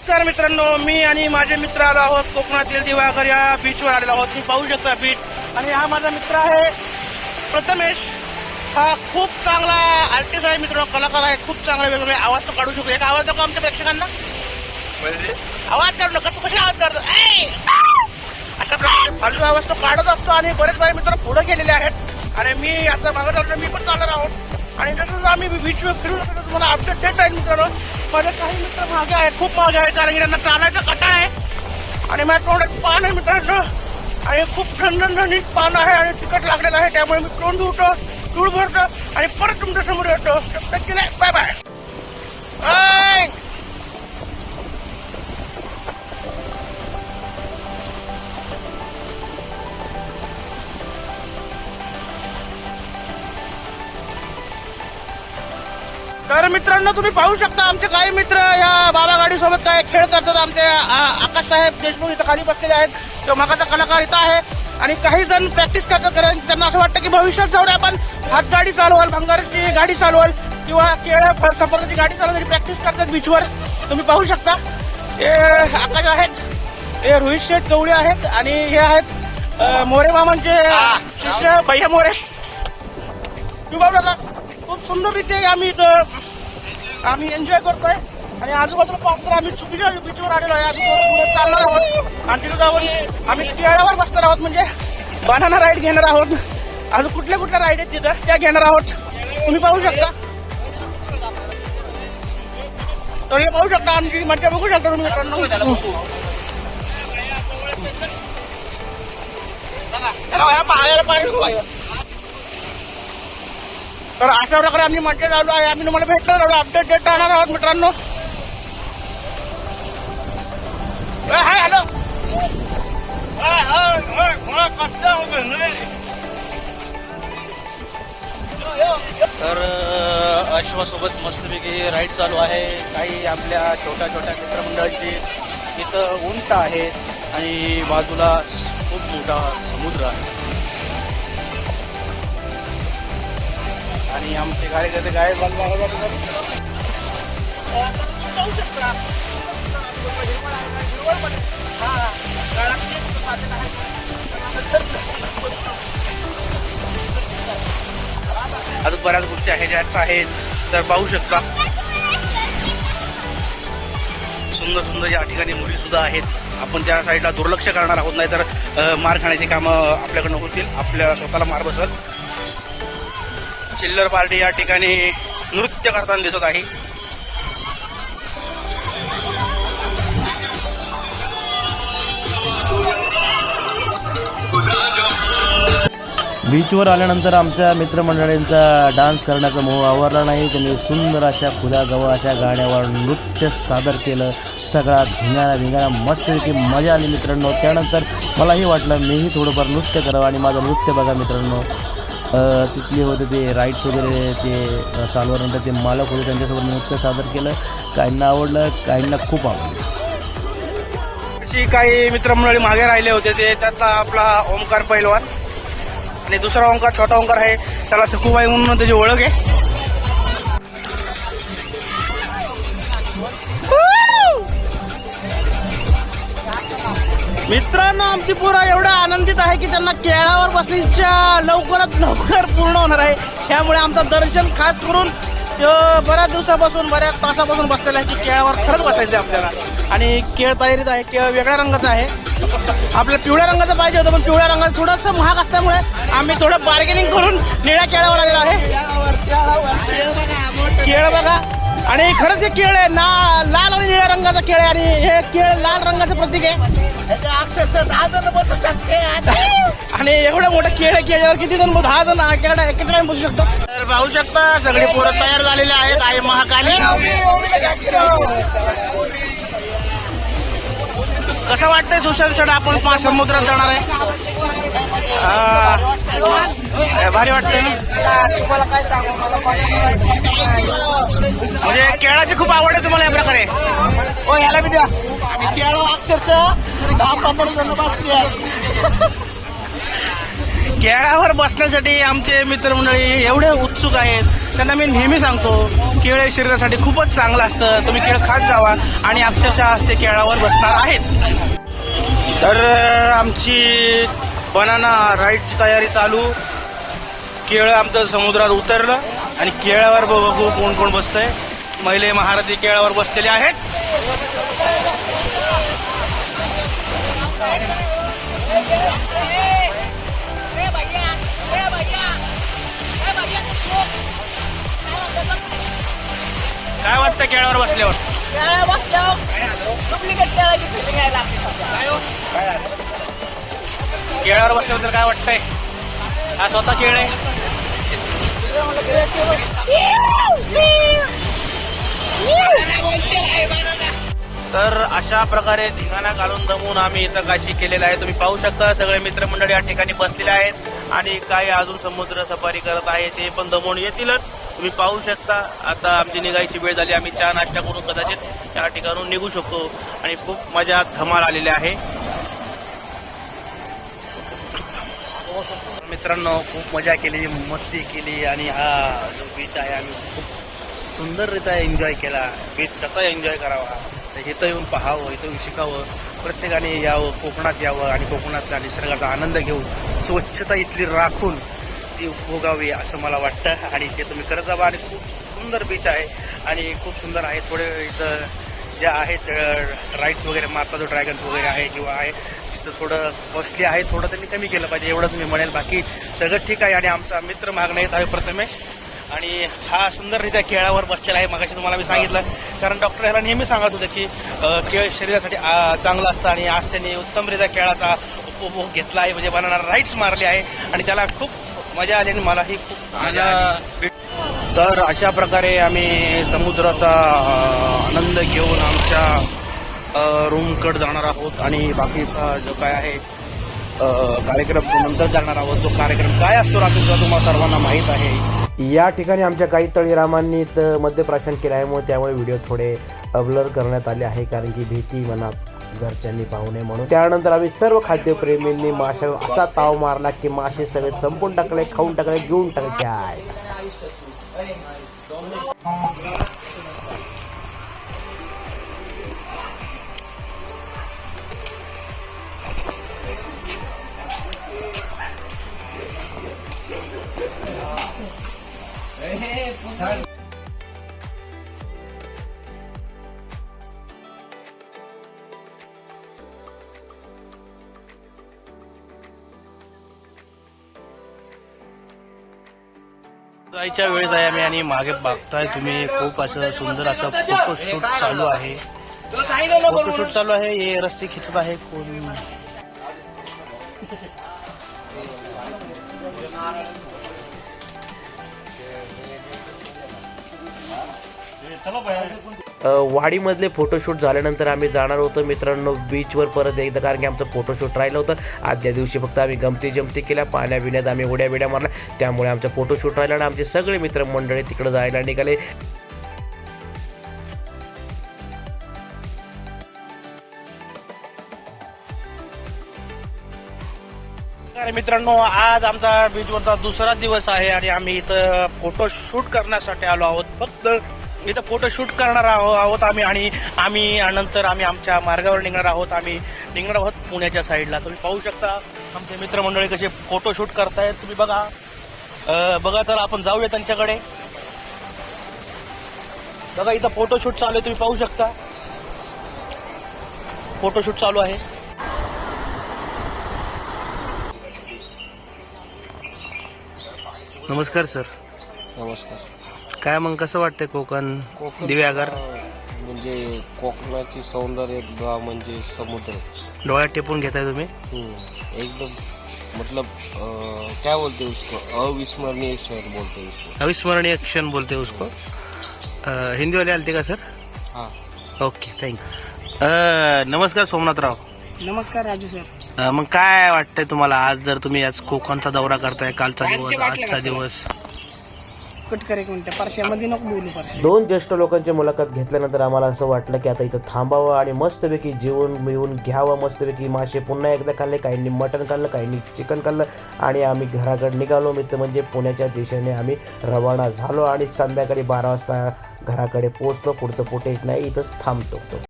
नमस्कार मित्रांनो मी आणि माझे मित्र आलो आहोत कोकणातील दिवाकर या बीचवर आलेलो आहोत. तुम्ही पाहू शकता बीच आणि हा माझा मित्र आहे. प्रथमेश हा खूप चांगला आर्टिस्ट आहे मित्र कलाकार आहे. खूप चांगला वेगवेगळे आवाज तो काढू शकतो. एक आवाज दाखव आमच्या प्रेक्षकांना. म्हणजे? आवाज काढू नका. तू कशी आवाज काढतो! अशा प्रकारे फालतू आवाज तो काढत असतो. आणि बरेच माझे मित्र पुढे गेलेले आहेत. आणि मी आता मागत असतो मी पण चालणार आहोत. आणि जसं आम्ही बीचवर फिरून तुम्हाला अपडेट देत आहे मित्रांनो. माझे काही मित्र मागे आहेत खूप मागे आहेत कारण की त्यांना चालायचा कटा आहे. आणि माझ्या तोंडात पान आहे मित्रांनो. आणि खूप थंड पान आहे आणि तिकट लागलेलं आहे त्यामुळे मी तोंड धुतो धूळ भरतो आणि परत तुमच्यासमोर येतो शब्द केलाय बाय बाय तर मित्रांनो तुम्ही पाहू शकता आमचे काही मित्र या बाबा गाडी सोबत काय खेळ करतात. आमचे आकाश साहेब देशमुख इथं खाली बसलेले आहेत. तो मगाचा कलाकार इथं आहे. आणि काही जण प्रॅक्टिस करतात कारण त्यांना असं वाटतं की भविष्यात जाऊन आपण हात गाडी चालवाल भंगाराची गाडी चालवाल किंवा केळ सफरची गाडी चालवण्याची प्रॅक्टिस करतात बीचवर तुम्ही पाहू शकता. हे आकाश आहेत. हे रोहित शेठ गवळी आहेत. आणि हे आहेत मोरे मामांचे शिष्य भैया मोरे. तुम्ही पाहू शकता सुंदर आम्ही इथं आम्ही एन्जॉय करतोय. आणि आजूबाजूला पाहतो तर आम्ही चुकीच्या बीचवर आलेलो आहे. आम्ही चालणार आहोत. आणि तिथं जाऊन आम्ही केळावर बसणार आहोत. म्हणजे बनाना राईड घेणार आहोत. अजून कुठल्या कुठल्या राईड आहेत तिथं त्या घेणार आहोत. तुम्ही पाहू शकता. तर हे पाहू शकता आमची मजा बघू शकता तुम्ही मित्रांनो. तर अशा प्रकारे आम्ही म्हणजे चालू आहे. आम्ही तुम्हाला भेटणार आहोत. अपडेट देत राहणार आहोत मित्रांनो. Hi hello. हो तर अश्वासोबत मस्तपैकी राईड चालू आहे. काही आपल्या छोट्या छोट्या मित्रमंडळांची इथं उंट आहे आणि बाजूला खूप मोठा समुद्र आहे. आणि आमचे कार्यकर्ते गाय पाहू अजून बऱ्याच गोष्टी आहेत ज्याच आहेत तर पाहू शकता. सुंदर सुंदर या ठिकाणी मुली सुद्धा आहेत आपण त्या साईडला दुर्लक्ष करणार आहोत नाही तर मार खाण्याची कामं आपल्याकडनं होतील आपल्या स्वतःला मार बसत चिल्लर पार्टी या ठिकाणी नृत्य करताना दिसत आहे. बीचवर आल्यानंतर आमच्या मित्रमंडळींचा डान्स करण्याचा मोह आवरला नाही. त्यांनी सुंदर अशा खुल्या गवा अशा गाण्यावर नृत्य सादर केलं. सगळा धिंगाणा धिंगाणा मस्तपैकी मजा आली मित्रांनो. त्यानंतर मलाही वाटलं मीही थोडंफार नृत्य करावं आणि माझं नृत्य बघा मित्रांनो. तिथले होते ते राईड्स वगैरे ते अ, चालवल्यानंतर ते मालक होते त्यांच्यासोबत नृत्य सादर केलं. काहींना आवडलं काहींना खूप आवडलं. अशी काही मित्रमंडळी मागे राहिले होते ते त्यातला आपला ओंकार पैलवान आणि दुसरा ओंकार छोटा ओंकार आहे त्याला सखूबाई म्हणून त्याची ओळख आहे. मित्रांनो आमची पुरा एवढा आनंदित आहे की त्यांना केळावर बसण्याच्या लवकरात लवकर पूर्ण होणार आहे. त्यामुळे आमचं दर्शन खास करून बऱ्याच दिवसापासून बऱ्याच तासापासून बसलेलं आहे की केळावर खरंच बसायचं आहे आपल्याला. आणि केळ तयारीत आहे केळ वेगळ्या रंगाचा आहे. आपल्याला पिवळ्या रंगाचं पाहिजे होतं पण पिवळ्या रंगाचं थोडंसं महाग असल्यामुळे आम्ही थोडं बार्गेनिंग करून निळ्या केळावर आलेलो आहे. केळ बघा. आणि खरंच हे केळ आहे ना लाल आणि निळ्या रंगाचं केळ आहे. आणि हे केळ लाल रंगाचं प्रतीक आहे. आणि एवढं मोठं केळ आहे की याच्यावर किती जण बस- दहा जण केळा एका ठिकाणी बसू शकतो. तर पाहू शकता सगळे पोरं तयार झालेले आहेत आई महाकाली. कसं वाटतंय सुशांत सड आपण पाच समुद्रात जाणार आहे? हा. भारी वाटतंय ना? तुम्हाला काय सांगू? मला म्हणजे केळाची खूप आवड आहे तुम्हाला या प्रकारे. हो याला बी द्या. आम्ही केळं अक्षरशः दहा पंधरा जण बसली आहे केळावर बसण्यासाठी आमचे मित्रमंडळी एवढे उत्सुक आहेत. त्यांना मी नेहमी सांगतो केळ हे शरीरासाठी खूपच चांगलं असतं. तुम्ही केळ खात जावा आणि अक्षरशः ते केळावर बसणार आहेत. तर आमची बनाना राईडची तयारी चालू. केळं आमचं समुद्रात उतरलं आणि केळावर बघू कोण कोण बसतंय. महिले महारथी केळावर बसलेले आहेत. काय वाटतं खेळावर बसल्यावर? केळावर बसल्याबद्दल काय वाटतंय? हा स्वतः केळ आहे? तर अशा प्रकारे धिंगाणा घालून दमून आम्ही इथं काशी केलेलं आहे. तुम्ही पाहू शकता सगळे मित्रमंडळी या ठिकाणी बसलेले आहेत आणि काही अजून समुद्र सफारी करत आहे ते पण दमून येतीलच. तुम्ही पाहू शकता आता आमची निघायची वेळ झाली आम्ही चहा नाश्ता करून कदाचित या ठिकाणून निघू शकतो. आणि खूप मजा धमाल आलेली आहे. मित्रांनो खूप मजा केली मस्ती केली आणि हा जो बीच आहे आम्ही खूप सुंदररित्या एन्जॉय केला. बीच कसा एन्जॉय करावा? तर इथं येऊन पाहावं इथं येऊन शिकावं. प्रत्येकाने यावं कोकणात यावं आणि कोकणातला निसर्गाचा आनंद घेऊन स्वच्छता इथली राखून ती उपभोगावी असं मला वाटतं. आणि ते तुम्ही करत जावा आणि खूप सुंदर बीच आहे आणि खूप सुंदर आहे. थोडे इथं जे आहेत राईड्स वगैरे माता जो ड्रॅगन्स वगैरे आहे किंवा आहे तिथं थोडं कॉस्टली आहे. थोडं त्यांनी कमी केलं पाहिजे. एवढंच मी म्हणेल. बाकी सगळं ठीक आहे आणि आमचा मित्र मागणं येत आहे प्रथमेश आणि हा सुंदररित्या केळावर बसलेला आहे मगाशी तुम्हाला मी सांगितलं. कारण डॉक्टर ह्याला नेहमी सांगत होते की केळ शरीरासाठी चांगलं असतं आणि आज त्यांनी उत्तमरित्या केळाचा उपभोग घेतला आहे म्हणजे बनाना राईट्स मारले आहे. आणि त्याला खूप मजा आली आणि मलाही खूप मजा. तर अशा प्रकारे आम्ही समुद्राचा आनंद घेऊन आमच्या रूमकडे जाणार आहोत. आणि बाकीचा जो काय आहे कार्यक्रम नंतर जाणार आहोत. तो कार्यक्रम काय असतो रात्रीचा तुम्हाला सर्वांना माहीत आहे. या ठिकाणी आमच्या काही तळीरामांनी इथं मद्यप्राशन केलं आहे मग त्यामुळे व्हिडिओ थोडे अब्लर करण्यात आले आहे कारण की भीती म्हणा घरच्यांनी पाहू नये म्हणून. त्यानंतर आम्ही सर्व खाद्यप्रेमींनी माशा असा ताव मारला की मासे सगळे संपून टाकले खाऊन टाकले घेऊन टाकले. काय जायच्या वेळेस आहे आम्ही आणि मागे बघताय तुम्ही खूप असं सुंदर असं फोटोशूट चालू आहे. फोटोशूट चालू आहे हे रस्ते खिचत आहे कोण? अ, वाडीमधले फोटोशूट झाल्यानंतर आम्ही जाणार होतो. मित्रांनो बीचवर परत एकदा कारण की आमचं फोटोशूट राहिलं होतं. आदल्या दिवशी फक्त आम्ही गमती जमती केल्या. पाण्या बिण्यात आम्ही उड्या बिड्या मारल्या. त्यामुळे आमचं फोटोशूट राहिलं आणि आमचे सगळे मित्रमंडळी तिकडे जायला निघाले. मित्रांनो आज आमचा बीचवरचा दुसरा दिवस आहे आणि आम्ही इथं फोटो शूट करण्यासाठी आलो आहोत. फक्त इथं फोटो शूट करणार आहो- आहोत आम्ही आणि आम्ही नंतर आम्ही आमच्या मार्गावर निघणार आहोत. आम्ही निघणार आहोत पुण्याच्या साईडला. तुम्ही पाहू शकता आमचे मित्रमंडळी कसे फोटो शूट करतायत. तुम्ही बघा. बघा तर आपण जाऊया त्यांच्याकडे. बघा इथं फोटो शूट चालू आहे. तुम्ही पाहू शकता. फोटो शूट चालू आहे. नमस्कार सर. नमस्कार. काय मग कसं वाटतंय कोकण? कोकण दिव्यागर म्हणजे कोकणाची सौंदर्य म्हणजे समुद्र डोळ्यात टेपून घेताय तुम्ही? एकदम. मतलब अ, क्या बोलते उसको? अविस्मरणीय शहर बोलते उसको. अविस्मरणीय क्षण बोलते उसको. अं, हिंदीवाले आलते का सर? हाँ. ओके थँक्यू नमस्कार सोमनाथराव. नमस्कार राजू सर. अं, मग काय वाटतंय तुम्हाला? आज जर तुम्ही आज कोकणचा दौरा करताय कालचा दिवस आजचा दिवस. कट कर एक परश्यामध्ये नको बोलू परश्या. दोन ज्येष्ठ लोकांची मुलाखत घेतल्यानंतर आम्हाला असं वाटलं की आता इथं थांबावं आणि मस्तपैकी जेवण मिळून घ्यावं. मस्तपैकी मासे पुन्हा एकदा खाल्ले काहींनी मटण खाल्लं काहींनी चिकन खाल्लं आणि आम्ही घराकडे निघालो. मित्र म्हणजे पुण्याच्या दिशेने आम्ही रवाना झालो आणि संध्याकाळी बारा वाजता घराकडे पोचतो पुढचं पोटेज नाही इथंच थांबतो.